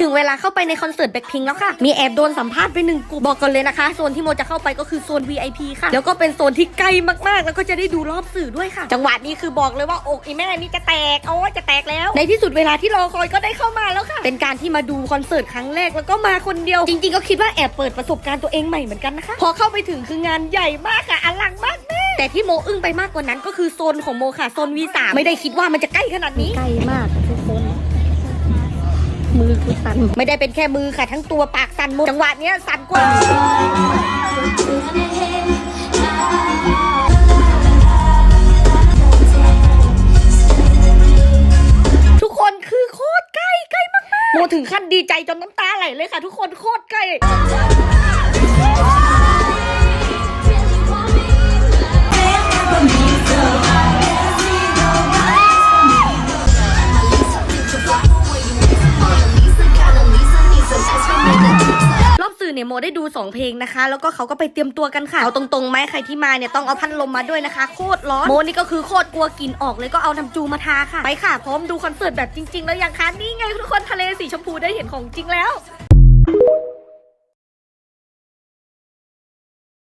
ถึงเวลาเข้าไปในคอนเสิร์ตแบ็คพิงแล้วค่ะ มีแอบโดนสัมภาษณ์ไปหนึ่งกลุ่มบอกกันเลยนะคะ โซนที่โมจะเข้าไปก็คือโซน VIP ค่ะ แล้วก็เป็นโซนที่ใกล้มากๆ แล้วก็จะได้ดูรอบสื่อด้วยค่ะ จังหวะนี้คือบอกเลยว่าอกอีแม่นี่จะแตกโอ้จะแตกแล้ว ในที่สุดเวลาที่รอคอยก็ได้เข้ามาแล้วค่ะ เป็นการที่มาดูคอนเสิร์ตครั้งแรกแล้วก็มาคนเดียว จริง ๆ ก็คิดว่าแอบเปิดประสบการณ์ตัวเองใหม่เหมือนกันนะคะ พอเข้าไปถึงคืองานใหญ่มากค่ะอลังมากแม่แต่ที่โมอึ้งไปมากกว่านั้นก็คือโซนของโมค่ะโซน V3 ไม่ได้คิดว่ามันจะใกล้ขนาดนี้ใกล้มากทุกคน มือกูสั่นไม่ได้เป็นแค่มือค่ะ ทั้งตัวปากสั่นหมดจังหวะเนี้ยสั่นกว่าทุกคนคือโคตรใกล้ใกล้มากๆโมถึงขั้นดีใจจนน้ำตาไหลเลยค่ะ ทุกคนโคตรใกล้ เนี่ยโมได้ดู 2 เพลงนะคะ แล้วก็เขาก็ไปเตรียมตัวกันค่ะ เอาตรงๆไหมใครที่มาเนี่ยต้องเอาพัดลมมาด้วยนะคะ โคตรร้อน โมนี่ก็คือโคตรกลัวกลิ่นออกเลยก็เอาน้ำจูมาทาค่ะ ไปค่ะ พร้อมดูคอนเสิร์ตแบบจริงๆ แล้วยังคะนี่ไงทุกคนทะเลสีชมพูได้เห็นของจริงแล้ว